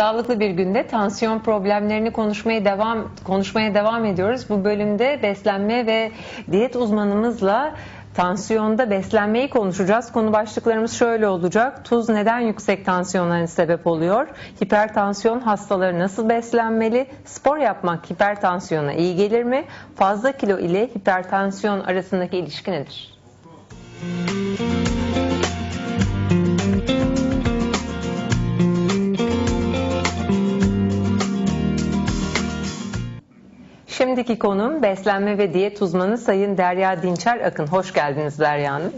Sağlıklı bir günde tansiyon problemlerini konuşmaya devam konuşmaya devam ediyoruz. Bu bölümde beslenme ve diyet uzmanımızla tansiyonda beslenmeyi konuşacağız. Konu başlıklarımız şöyle olacak. Tuz neden yüksek tansiyonların sebep oluyor? Hipertansiyon hastaları nasıl beslenmeli? Spor yapmak hipertansiyona iyi gelir mi? Fazla kilo ile hipertansiyon arasındaki ilişki nedir? Şimdiki konum beslenme ve diyet uzmanı Sayın Derya Dinçer Akın. Hoş geldiniz Derya Hanım.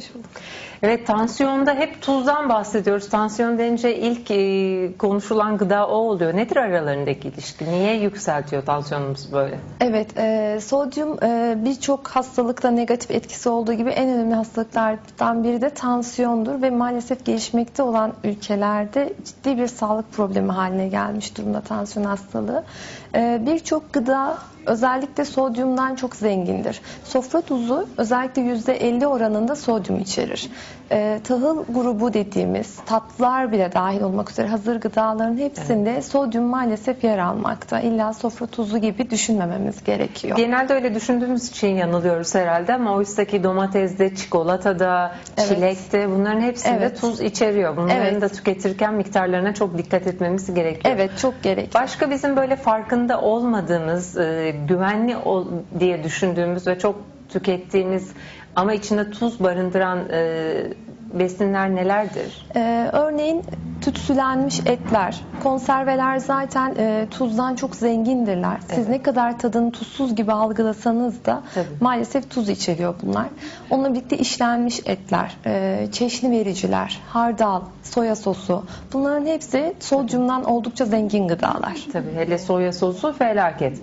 Evet tansiyonda hep tuzdan bahsediyoruz. Tansiyon denince ilk e, konuşulan gıda o oluyor. Nedir aralarındaki ilişki? Niye yükseltiyor tansiyonumuz böyle? Evet, e, sodyum e, birçok hastalıkta negatif etkisi olduğu gibi en önemli hastalıklardan biri de tansiyondur ve maalesef gelişmekte olan ülkelerde ciddi bir sağlık problemi haline gelmiş durumda tansiyon hastalığı. E, birçok gıda özellikle sodyumdan çok zengindir. Sofra tuzu özellikle %50 oranında sodyum içerir. E, tahıl grubu dediğimiz tatlılar bile dahil olmak üzere hazır gıdaların hepsinde sodyum maalesef yer almakta. İlla sofra tuzu gibi düşünmememiz gerekiyor. Genelde öyle düşündüğümüz için yanılıyoruz herhalde ama oysa ki domatesde, çikolatada, Evet. çilekte bunların hepsinde Evet. tuz içeriyor. Bunların Evet. da tüketirken miktarlarına çok dikkat etmemiz gerekiyor. Evet çok gerek. Başka bizim böyle farkında olmadığımız, e, güvenli diye düşündüğümüz ve çok tükettiğimiz ama içinde tuz barındıran e, besinler nelerdir? Ee, örneğin tütsülenmiş etler, konserveler zaten e, tuzdan çok zengindirler. Siz Evet. ne kadar tadını tuzsuz gibi algılasanız da Tabii. maalesef tuz içeriyor bunlar. Onunla birlikte işlenmiş etler, e, çeşni vericiler, hardal, soya sosu bunların hepsi sodyumdan oldukça zengin gıdalar. Tabii hele soya sosu felaket.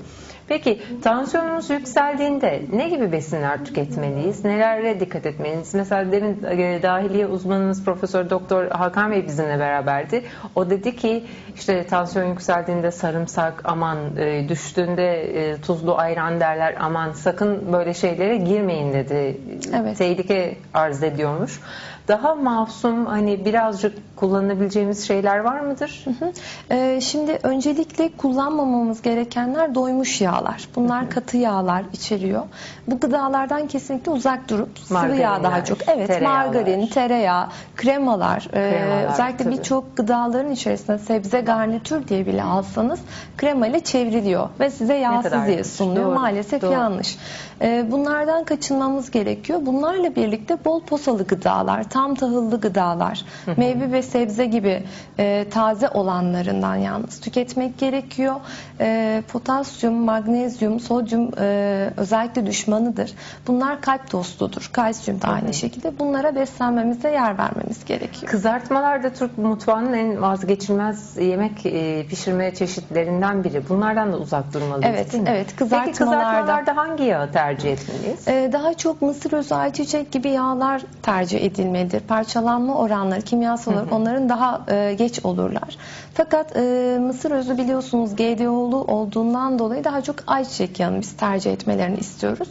Peki tansiyonumuz yükseldiğinde ne gibi besinler tüketmeliyiz? Nelere dikkat etmeliyiz? Mesela demin e, dahiliye uzmanımız Profesör Doktor Hakan Bey bizimle beraberdi. O dedi ki işte tansiyon yükseldiğinde sarımsak aman e, düştüğünde e, tuzlu ayran derler aman sakın böyle şeylere girmeyin dedi. Evet. Tehlike arz ediyormuş. Daha masum hani birazcık kullanabileceğimiz şeyler var mıdır? Hı. Ee, Şimdi öncelikle kullanmamamız gerekenler doymuş yağlar. Bunlar katı yağlar içeriyor. Bu gıdalardan kesinlikle uzak durup sıvı yağ daha çok. Evet, tereyağlar. margarin, tereyağı, kremalar, e, Kremalar, özellikle tabii. birçok gıdaların içerisinde sebze garnitür diye bile alsanız krema ile çevriliyor ve size yağsız diye sunuluyor. Doğru, Maalesef doğru. yanlış. E, Bunlardan kaçınmamız gerekiyor. Bunlarla birlikte bol posalı gıdalar, tam tahıllı gıdalar, meyve ve sebze gibi e, taze olanlarından yalnız tüketmek gerekiyor. E, potasyum, magnezyum, sodyum e, özellikle düşmanıdır. Bunlar kalp dostudur. Kalsiyum da aynı şekilde. Bunlara beslenmemize yer vermemiz gerekiyor. Kızartmalar da Türk mutfağının en vazgeçilmez yemek e, pişirme çeşitlerinden biri. Bunlardan da uzak durmalıyız Evet, değil mi? evet. Peki Kızartmalarda- kızartmalarda hangi yağı tercih etmeliyiz? Ee, Daha çok mısır özü, ayçiçek gibi yağlar tercih edilmelidir. Parçalanma oranları kimyasal olarak onların daha e, geç olurlar. Fakat e, mısır özü biliyorsunuz GDO'lu olduğundan dolayı daha çok ayçiçek yağını biz tercih etmelerini istiyoruz.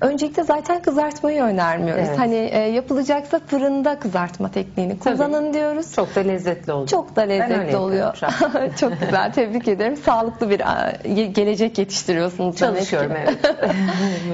Öncelikle zaten kızartmayı önermiyoruz. Evet. Hani e, yapılacaksa fırında kızartma tekniğini Tabii. kullanın diyoruz. Çok da lezzetli oluyor. Çok da lezzetli oluyor. Çok güzel. Tebrik ederim. Sağlıklı bir e, ge- gelecek yetiştiriyorsunuz. Çalışıyorum evet.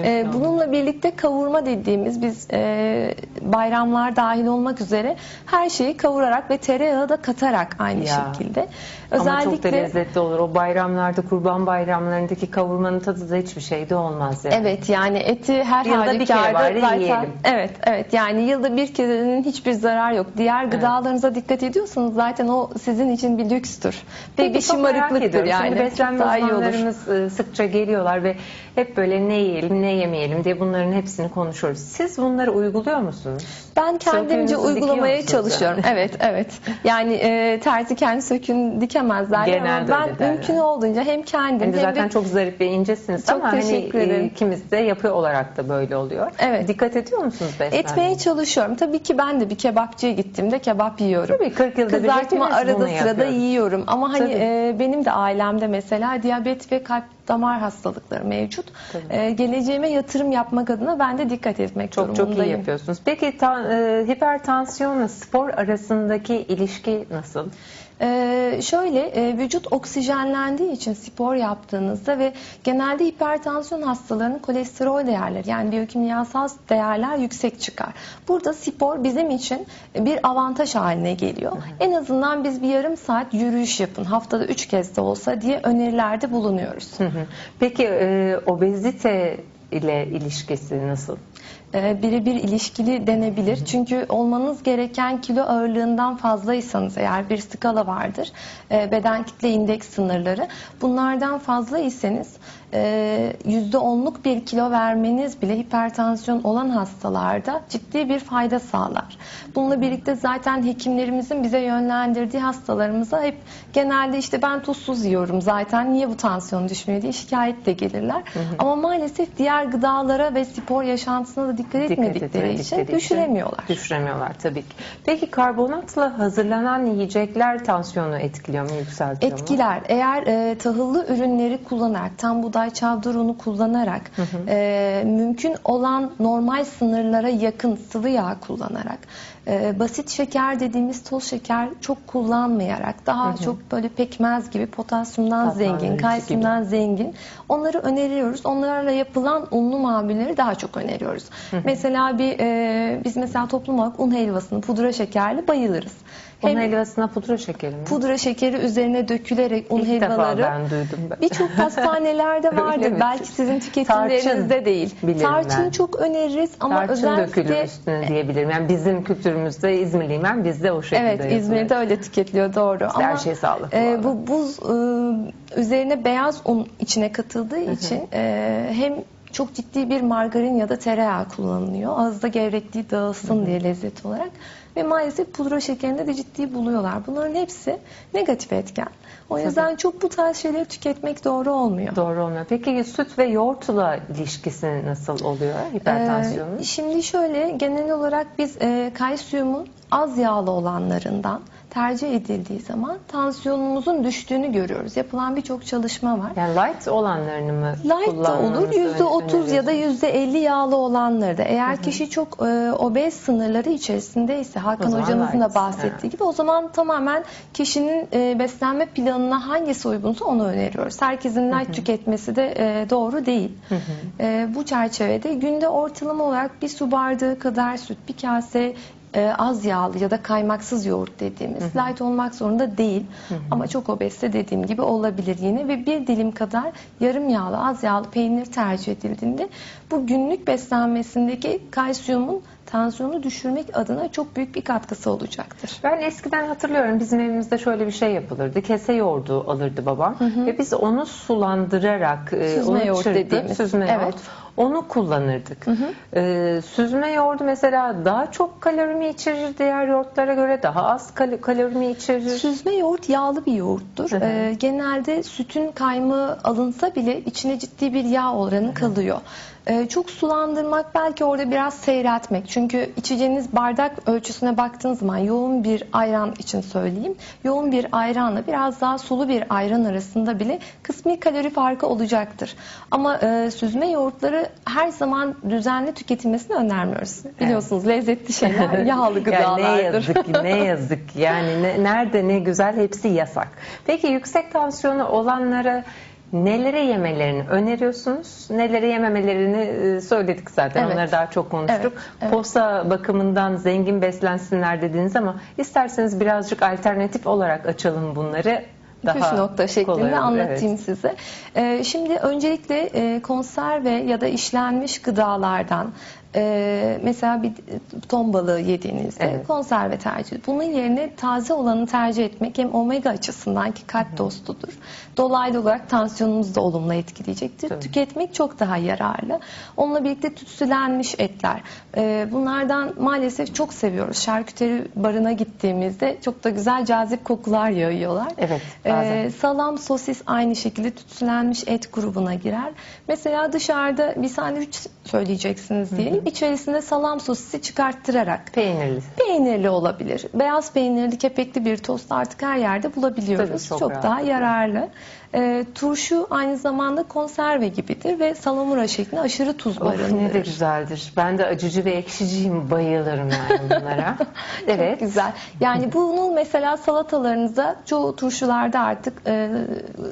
Ee, bununla birlikte kavurma dediğimiz biz e, bayramlar dahil olmak üzere her şeyi kavurarak ve tereyağı da katarak aynı Ya. şekilde. Ama çok da lezzetli olur. O bayramlarda, kurban bayramlarındaki kavurmanın tadı da hiçbir şeyde olmaz yani. Evet yani eti her Yılda bir kere halükarda zaten evet evet yani yılda bir kerenin hiçbir zarar yok. Diğer gıdalarınıza dikkat ediyorsanız zaten o sizin için bir lükstür. Ve Peki bir şımarıklıktır yani. Şimdi beslenme daha iyi olur. uzmanlarımız e, sıkça geliyorlar ve hep böyle ne yiyelim ne yemeyelim diye bunların hepsini konuşuyoruz. Siz bunları uyguluyor musunuz? Ben kendimce uygulamaya çalışıyorum. Evet, evet. Yani e, terzi kendi söküğünü dikemez derler Genelde ama ben mümkün olduğunca hem kendim Hem de hem zaten de çok zarif ve incesiniz Çok ama hani e, ikimiz de yapı olarak da böyle oluyor. Evet. Dikkat ediyor musunuz beslenmeye? etmeye çalışıyorum. Tabii ki ben de bir kebapçıya gittiğimde kebap yiyorum. Tabii 40 yılda bir Kızartma arada sırada yapıyoruz. yiyorum ama hani Tabii. e, benim de ailemde mesela diyabet ve kalp damar hastalıkları mevcut. Ee, geleceğime yatırım yapmak adına ben de dikkat etmek Çok çok iyi durumundayım. yapıyorsunuz. Peki ta, e, hipertansiyonla spor arasındaki ilişki nasıl? Ee, şöyle e, vücut oksijenlendiği için spor yaptığınızda ve genelde hipertansiyon hastalarının kolesterol değerleri yani biyokimyasal değerler yüksek çıkar. Burada spor bizim için bir avantaj haline geliyor. En azından biz bir yarım saat yürüyüş yapın haftada üç kez de olsa diye önerilerde bulunuyoruz. Hı hı. Peki e, obezite ile ilişkisi nasıl? E, birebir ilişkili denebilir. Çünkü olmanız gereken kilo ağırlığından fazlaysanız eğer bir skala vardır. e, Beden kitle indeks sınırları. Bunlardan fazlaysanız e, %10'luk bir kilo vermeniz bile hipertansiyon olan hastalarda ciddi bir fayda sağlar. Bununla birlikte zaten hekimlerimizin bize yönlendirdiği hastalarımıza hep genelde işte ben tuzsuz yiyorum zaten niye bu tansiyon düşmüyor diye şikayetle gelirler. Ama maalesef diğer gıdalara ve spor yaşantısına da dikkat etmedikleri etmedikleri için düşüremiyorlar. Düşüremiyorlar tabii ki. Peki karbonatla hazırlanan yiyecekler tansiyonu etkiliyor mu, yükseltiyor mu? Etkiler. Eğer e, tahıllı ürünleri kullanarak, tam buğday çavdar unu kullanarak, e, mümkün olan normal sınırlara yakın sıvı yağ kullanarak, e, basit şeker dediğimiz toz şeker çok kullanmayarak, daha çok böyle pekmez gibi potasyumdan Tatlandırıcı zengin, gibi. kalsiyumdan zengin onları öneriyoruz. Onlarla yapılan unlu mamulleri daha çok öneriyoruz. Mesela bir e, biz mesela toplum olarak un helvasını pudra şekerli bayılırız. Un Hem- helvasına pudra şekeri mi? pudra şekeri üzerine dökülerek un İlk defa helvaları ben duydum. Ben. birçok pastanelerde vardır. mi? Belki sizin tüketimlerinizde Tarçın değil. bilirim Tarçın ben. çok öneririz ama Tarçın özellikle dökülür üstüne diyebilirim. Yani bizim kültürümüzde İzmirliyim ben bizde o şekilde Evet yapılır. İzmir'de öyle tüketiliyor doğru. İşte her Ama şey sağlıklı. e, bu bu buz e, üzerine beyaz un içine katıldığı için e, hem çok ciddi bir margarin ya da tereyağı kullanılıyor. Ağızda gevrekliği dağılsın diye lezzet olarak. Ve maalesef pudra şekerinde de ciddi buluyorlar. Bunların hepsi negatif etken. O yüzden çok bu tarz şeyleri tüketmek doğru olmuyor. Doğru olmuyor. Peki süt ve yoğurtla ilişkisi nasıl oluyor hipertansiyonun? Ee, şimdi şöyle genel olarak biz e, kalsiyumun az yağlı olanlarından tercih edildiği zaman tansiyonumuzun düştüğünü görüyoruz. Yapılan birçok çalışma var. yani light olanlarını mı Light da olur, kullanmanızı %30 ya da öneriyorsunuz? %50 yağlı olanları da. Eğer kişi çok e, obez sınırları içerisindeyse, Hakan hocamızın da light, bahsettiği evet. gibi o zaman tamamen kişinin e, beslenme planına hangisi uygunsa onu öneriyoruz. Herkesin light tüketmesi de e, doğru değil. E, bu çerçevede günde ortalama olarak bir su bardağı kadar süt, bir kase e, az yağlı ya da kaymaksız yoğurt dediğimiz light olmak zorunda değil. Ama çok obezse dediğim gibi olabilir yine. Ve bir dilim kadar yarım yağlı, az yağlı peynir tercih edildiğinde bu günlük beslenmesindeki kalsiyumun tansiyonu düşürmek adına çok büyük bir katkısı olacaktır. Ben eskiden hatırlıyorum bizim evimizde şöyle bir şey yapılırdı. Kese yoğurdu alırdı babam ve biz onu sulandırarak e, Süzme onu yoğurt çırpıp, dediğimiz. süzme Evet. yoğurt onu kullanırdık. E, süzme yoğurdu mesela daha çok kalori mi içerir diğer yoğurtlara göre daha az kal- kalori mi içerir? Süzme yoğurt yağlı bir yoğurttur. Hı hı. Ee, genelde sütün kaymağı alınsa bile içine ciddi bir yağ oranı kalıyor. Ee, çok sulandırmak belki orada biraz seyreltmek. Çünkü içeceğiniz bardak ölçüsüne baktığınız zaman yoğun bir ayran için söyleyeyim. Yoğun bir ayranla biraz daha sulu bir ayran arasında bile kısmi kalori farkı olacaktır. Ama e, süzme yoğurtları her zaman düzenli tüketilmesini önermiyoruz. Biliyorsunuz lezzetli şeyler yağlı gıdalardır. Yani ne yazık ki ne yazık yani ne- nerede ne güzel hepsi yasak. Peki yüksek tansiyonu olanlara nelere yemelerini öneriyorsunuz? Nelere yememelerini e, söyledik zaten. Evet. Onları daha çok konuştuk. Evet, evet. Posta bakımından zengin beslensinler dediniz ama isterseniz birazcık alternatif olarak açalım bunları. Daha Püf nokta şeklinde anlatayım Evet. size. Ee, şimdi öncelikle e, konserve ya da işlenmiş gıdalardan e, mesela bir ton balığı yediğinizde Evet. konserve tercih. Bunun yerine taze olanı tercih etmek hem omega açısından ki kalp dostudur. Dolaylı olarak tansiyonumuzu da olumlu etkileyecektir. Tabii. Tüketmek çok daha yararlı. Onunla birlikte tütsülenmiş etler. E, bunlardan maalesef çok seviyoruz. Şarküteri barına gittiğimizde çok da güzel cazip kokular yayıyorlar. Evet, bazen. Ee, salam, sosis aynı şekilde tütsülenmiş et grubuna girer. Mesela dışarıda bir sandviç söyleyeceksiniz diyelim. İçerisinde salam sosisi çıkarttırarak Peynirli. Peynirli olabilir. Beyaz peynirli kepekli bir tost artık her yerde bulabiliyoruz. Tabii, çok çok rahat. daha yararlı. Ee, turşu aynı zamanda konserve gibidir ve salamura şeklinde aşırı tuz Of ne de barındırır. güzeldir. Ben de acıcı ve ekşiciyim. Bayılırım yani bunlara. evet. Çok güzel. Yani bunu mesela salatalarınızda çoğu turşularda artık e,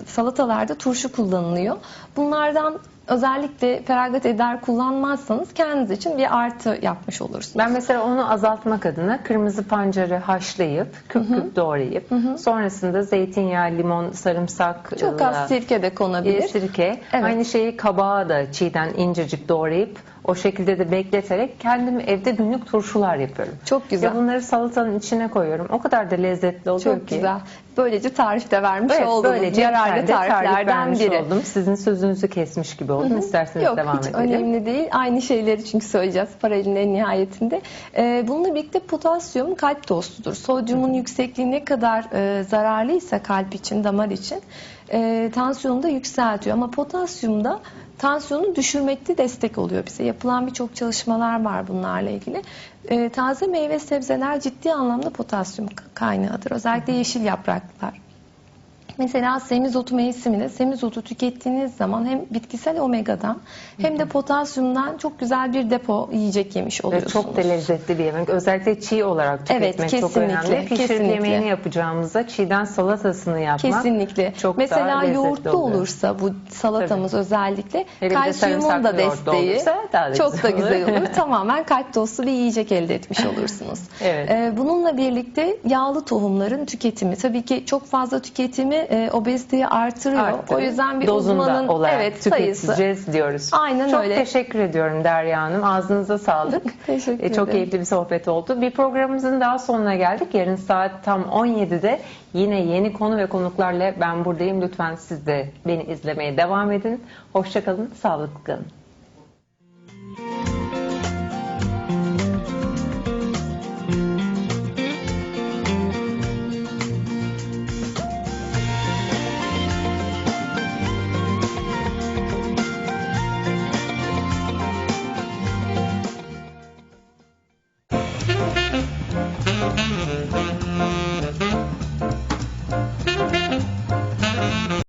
salatalarda turşu kullanılıyor. Bunlardan özellikle feragat eder kullanmazsanız kendiniz için bir artı yapmış olursunuz. Ben mesela onu azaltmak adına kırmızı pancarı haşlayıp küp küp doğrayıp sonrasında zeytinyağı, limon, sarımsak Çok ıı, az sirke de konabilir. e, sirke. Evet. Aynı şeyi kabağı da çiğden incecik doğrayıp o şekilde de bekleterek kendim evde günlük turşular yapıyorum. Çok güzel. Ve bunları salatanın içine koyuyorum. O kadar da lezzetli oluyor Çok ki. güzel. Böylece tarif de vermiş Evet, oldunuz. böylece Yararlı tariflerden biri. oldum. Sizin sözünüzü kesmiş gibi oldum. İsterseniz Yok devam hiç edelim. önemli değil. Aynı şeyleri çünkü söyleyeceğiz paralelin nihayetinde. Ee, bununla birlikte potasyum kalp dostudur. Sodyumun yüksekliği ne kadar e, zararlıysa kalp için, damar için e, tansiyonu da yükseltiyor. Ama potasyum da tansiyonu düşürmekte destek oluyor bize. Yapılan birçok çalışmalar var bunlarla ilgili. E, taze meyve sebzeler ciddi anlamda potasyum kaynağıdır. Özellikle yeşil yapraklar. Mesela semizotu mevsiminde semizotu tükettiğiniz zaman hem bitkisel omegadan hem de potasyumdan çok güzel bir depo yiyecek yemiş Ve oluyorsunuz. çok da lezzetli bir yemek. Özellikle çiğ olarak Evet, tüketmek çok kesinlikle, önemli. Pişirip yemeğini yapacağımızda çiğden salatasını yapmak Kesinlikle. çok Mesela daha yoğurtlu oluyor. olursa bu salatamız özellikle Hele kalsiyumun da desteği olursa daha da çok güzel da güzel olur. olur. Tamamen kalp dostu bir yiyecek elde etmiş olursunuz. Evet. Ee, bununla birlikte yağlı tohumların tüketimi tabii ki çok fazla tüketimi e, obeziteyi artırıyor. Arttırır. O yüzden bir Dozunda uzmanın olarak evet sayısı tüketeceğiz diyoruz. Aynen çok öyle. teşekkür ediyorum Derya Hanım. Ağzınıza sağlık. Teşekkür E, Çok ederim. keyifli bir sohbet oldu. Bir programımızın daha sonuna geldik. Yarın saat tam 17'de yine yeni konu ve konuklarla ben buradayım. Lütfen siz de beni izlemeye devam edin. Hoşçakalın, sağlıklı kalın.